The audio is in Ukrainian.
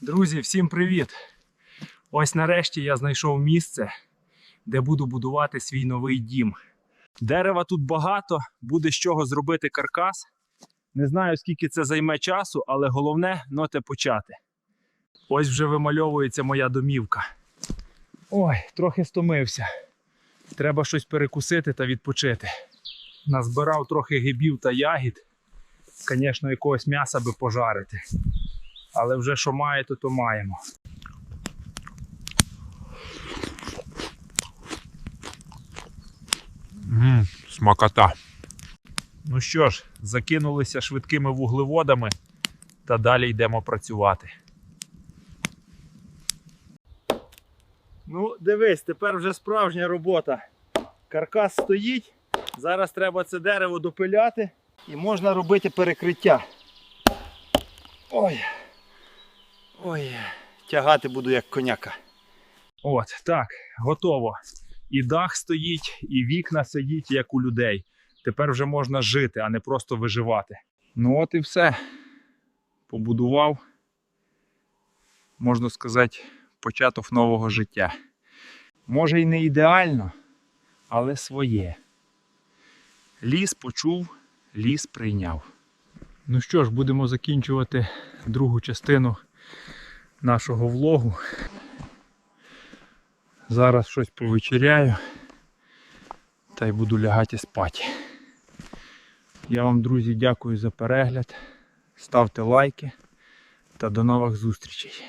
Друзі, всім привіт! Ось нарешті я знайшов місце, де буду будувати свій новий дім. Дерева тут багато, буде з чого зробити каркас. Не знаю, скільки це займе часу, але головне ноте почати. Ось вже вимальовується моя домівка. Ой, трохи стомився. Треба щось перекусити та відпочити. Назбирав трохи гибів та ягід. Звісно, якогось м'яса би пожарити. Але вже що має, то то маємо. Мм, смакота. Ну що ж, закинулися швидкими вуглеводами та далі йдемо працювати. Ну, дивись, тепер вже справжня робота. Каркас стоїть. Зараз треба це дерево допиляти і можна робити перекриття. Ой. Ой, тягати буду як коняка. От, так, готово. І дах стоїть, і вікна стоїть, як у людей. Тепер вже можна жити, а не просто виживати. Ну от і все. Побудував, можна сказати, початок нового життя. Може і не ідеально, але своє. Ліс почув, ліс прийняв. Ну що ж, будемо закінчувати другу частину нашого влогу. Зараз щось повечеряю та й буду лягати спати. Я вам, друзі, дякую за перегляд. Ставте лайки та до нових зустрічей.